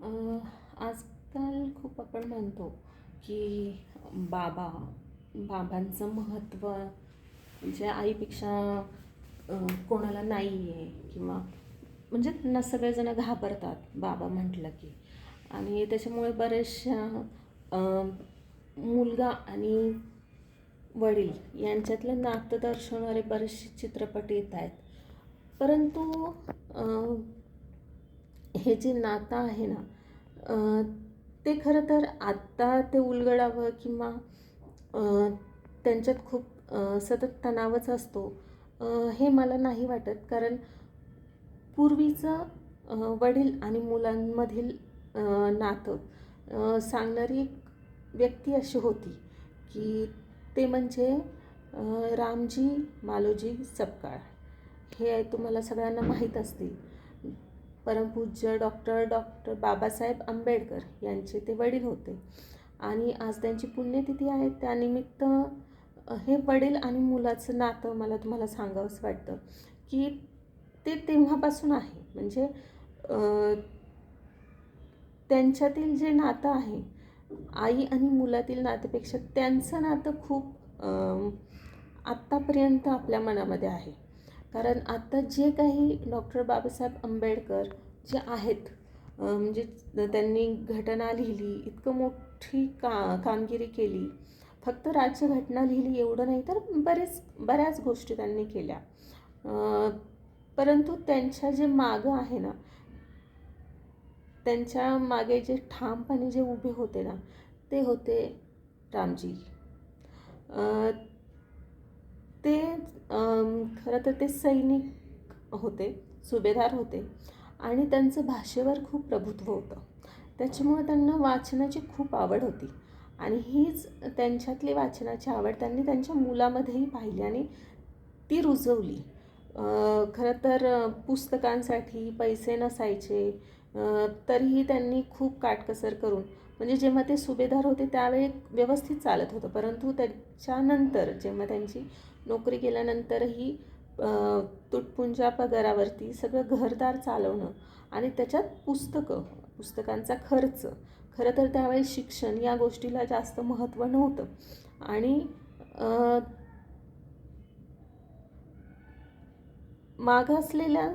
आजकाल खूप आपण म्हणतो की बाबा बाबांचं महत्त्व म्हणजे आईपेक्षा कोणाला नाही आहे किंवा म्हणजे त्यांना सगळेजणं घाबरतात बाबा म्हटलं की. आणि त्याच्यामुळे बऱ्याचशा मुलगा आणि वडील यांच्यातलं नातं दर्शवणारे बरेचसे चित्रपट येत आहेत. परंतु हे जे नातं आहे ना ते खरं तर आत्ता ते उलगडावं किंवा त्यांच्यात खूप सतत तणावच असतो हे मला नाही वाटत. कारण पूर्वीचं वडील आणि मुलांमधील नातं सांगणारी एक व्यक्ती अशी होती की ते म्हणजे रामजी मालोजी सपकाळ. हे तुम्हाला सगळ्यांना माहीत असतील. परमपूज्य डॉक्टर डॉक्टर बाबासाहेब आंबेडकर यांचे ते वडील होते. आणि आज त्यांची पुण्यतिथी आहे. त्यानिमित्त हे वडील आणि मुलाचं नातं मला तुम्हाला सांगावंसं वाटतं की ते तेव्हापासून आहे. म्हणजे त्यांच्यातील जे नातं आहे आई आणि मुलातील नातेपेक्षा त्यांचं नातं खूप आत्तापर्यंत आपल्या मनामध्ये आहे. कारण आत्ता जे काही डॉक्टर बाबासाहेब आंबेडकर जे आहेत म्हणजे त्यांनी घटना लिहिली इतकं मोठी का कामगिरी केली. फक्त राज्यघटना लिहिली एवढं नाही तर बरेच बऱ्याच गोष्टी त्यांनी केल्या. परंतु त्यांच्या जे मागं आहे ना त्यांच्या मागे जे ठामपणे जे उभे होते ना ते होते रामजी. ते खरं तर ते सैनिक होते सुभेदार होते. आणि त्यांचं भाषेवर खूप प्रभुत्व होतं. त्याच्यामुळं त्यांना वाचनाची खूप आवड होती. आणि हीच त्यांच्यातली वाचनाची आवड त्यांनी त्यांच्या मुलामध्येही पाहिली आणि ती रुजवली. खरं तर पुस्तकांसाठी पैसे नसायचे तरीही त्यांनी खूप काटकसर करून म्हणजे जेव्हा ते सुभेदार होते त्यावेळी व्यवस्थित चालत होतं. परंतु त्याच्यानंतर जेव्हा त्यांची नोकरी केल्यानंतरही तुटपुंजा पगारावरती सगळं घरदार चालवणं आणि त्याच्यात पुस्तकं पुस्तकांचा खर्च. खरं तर त्यावेळी शिक्षण या गोष्टीला जास्त महत्त्व नव्हतं. आणि मागासलेल्या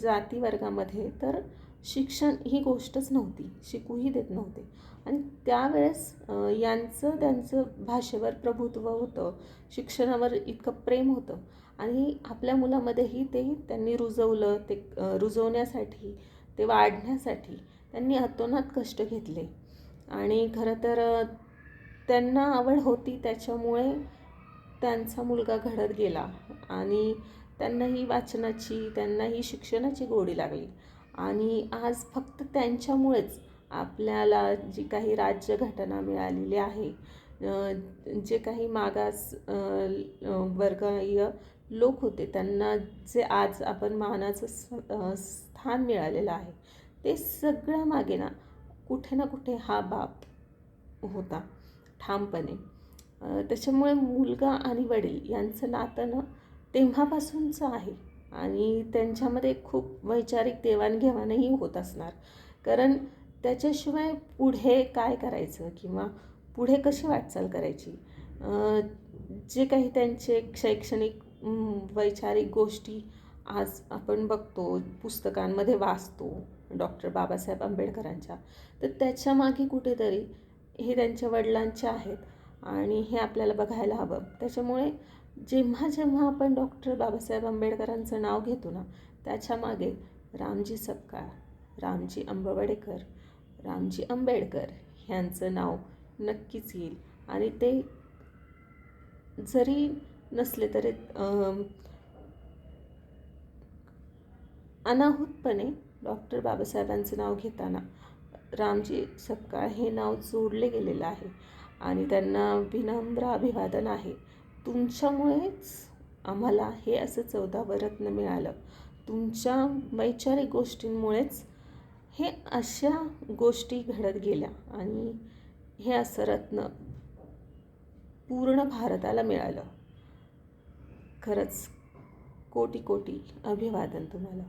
जातीवर्गामध्ये तर शिक्षण ही गोष्टच नव्हती. शिकूही देत नव्हते. आणि त्यावेळेस यांचं त्यांचं भाषेवर प्रभुत्व होतं. शिक्षणावर इतकं प्रेम होतं. आणि आपल्या मुलामध्येही ते त्यांनी रुजवलं ते रुजवण्यासाठी ते वाढण्यासाठी त्यांनी अतोनात कष्ट घेतले. आणि खरं तर त्यांना आवड होती. त्याच्यामुळे त्यांचा मुलगा घडत गेला. आणि त्यांनाही वाचनाची त्यांनाही शिक्षणाची गोडी लागली. आणि आज फक्त त्यांच्यामुळेच आपल्याला जी काही राज्यघटना मिळालेली आहे जे काही मागास वर्गीय लोक होते त्यांना जे आज आपण मानाचं स स्थान मिळालेलं आहे ते सगळ्या मागे ना कुठे ना कुठे हा बाप होता ठामपणे. त्याच्यामुळे मुलगा आणि वडील यांचं नातं ना तेव्हापासूनचं आहे. आणि त्यांच्यामध्ये खूप वैचारिक देवाणघेवाणही होत असणार. कारण त्याच्याशिवाय पुढे काय करायचं किंवा पुढे कशी वाटचाल करायची? जे काही त्यांचे शैक्षणिक वैचारिक गोष्टी आज आपण बघतो पुस्तकांमध्ये वाचतो डॉक्टर बाबासाहेब आंबेडकरांच्या तर त्याच्यामागे कुठेतरी हे त्यांच्या वडिलांचे आहेत आणि हे आपल्याला बघायला हवं. त्याच्यामुळे जेव्हा जेव्हा आपण डॉक्टर बाबासाहेब आंबेडकरांचं नाव घेतो ना त्याच्यामागे रामजी सपकाळ रामजी आंबवडेकर रामजी आंबेडकर ह्यांचं नाव नक्कीच येईल. आणि ते जरी नसले तरी अनाहूतपणे डॉक्टर बाबासाहेबांचं नाव घेताना रामजी सपकाळ हे नाव जोडले गेलेलं आहे. आणि त्यांना विनम्र अभिवादन आहे. तुमच्यामुळेच आम्हाला हे असं चौदावं रत्न मिळालं. तुमच्या वैचारिक गोष्टींमुळेच हे अशा गोष्टी घडत गेल्या आणि हे असं रत्न पूर्ण भारताला मिळालं. खरंच कोटी कोटी अभिवादन तुम्हाला.